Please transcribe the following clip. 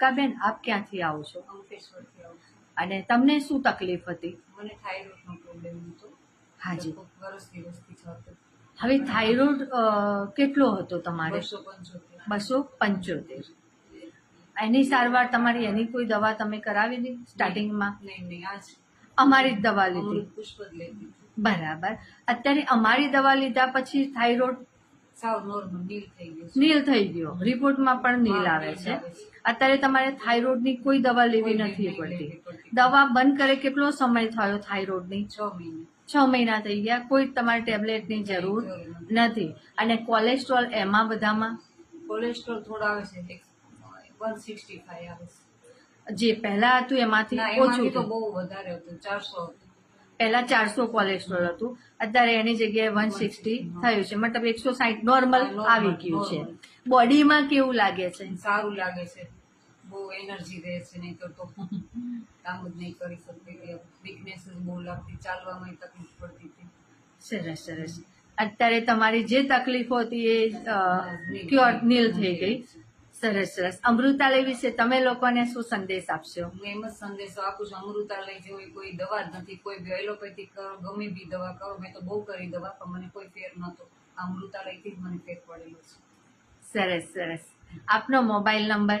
કાબેન આપ ક્યાંથી આવો છો? અને તમને શું તકલીફ હતી? મને થાઇરોઇડનો પ્રોબ્લેમ હતો. હાજી. વર્ષ દિવસથી હતો. હવે થાઇરોઇડ કેટલો હતો તમારે? બસો પંચોતેર. એની સારવાર તમારી એની કોઈ દવા તમે કરાવી હતી સ્ટાર્ટિંગમાં? નહીં નહીં આજ અમારી જ દવા લીધી. બરાબર. અત્યારે અમારી દવા લીધા પછી થાઇરોઇડ સાવ નોર્મલ નીલ થઈ ગયું નીલ થઈ ગયો. રિપોર્ટમાં પણ નીલ આવે છે. અત્યારે તમારે થાઇરોઇડની કોઈ દવા લેવી નથી પડતી. દવા બંધ કરે કેટલો સમય થયો થાઇરોઇડની છ મહિને. છ મહિના થઈ ગયા. કોઈ તમારે ટેબ્લેટની જરૂર જરૂર નથી. અને કોલેસ્ટ્રોલ એમાં બધામાં? કોલેસ્ટ્રોલ થોડા આવે છે વન સિક્સટી ફાઈવ આવે છે. જે પહેલા હતું એમાંથી ઓછું તો બહુ વધારે હતું ચારસો પહેલા ચારસો કોલેસ્ટ્રોલ હતું. અત્યારે એની જગ્યાએ વન સિક્સટી થયું છે. મતલબ એકસો સાઠ નોર્મલ આવી ગયું છે. બોડીમાં કેવું લાગે છે? સારું લાગે છે. બહુ એનર્જી રહે છે નહીં તો કામ જ નહીં કરી શકતી. વીકનેસ બહુ લાગતી. ચાલવામાં તકલીફ પડતી હતી. સરસ સરસ. અત્યારે તમારી જે તકલીફો હતી એ. ક્યોર નીલ થઈ ગઈ. સરસ સરસ. અમૃતાલય વિશે તમે લોકોને શું સંદેશ આપશો? હું એમ જ સંદેશો આપું છું. અમૃતાલય જેવી કોઈ દવા જ નથી. કોઈ બી એલોપેથી કરો ગમે બી દવા કરો. મેં તો બહુ કરી દવા પણ મને કોઈ ફેર નહોતો. અમૃતાલયથી જ મને ફેર પડેલો છે. સરસ સરસ. આપનો મોબાઈલ નંબર?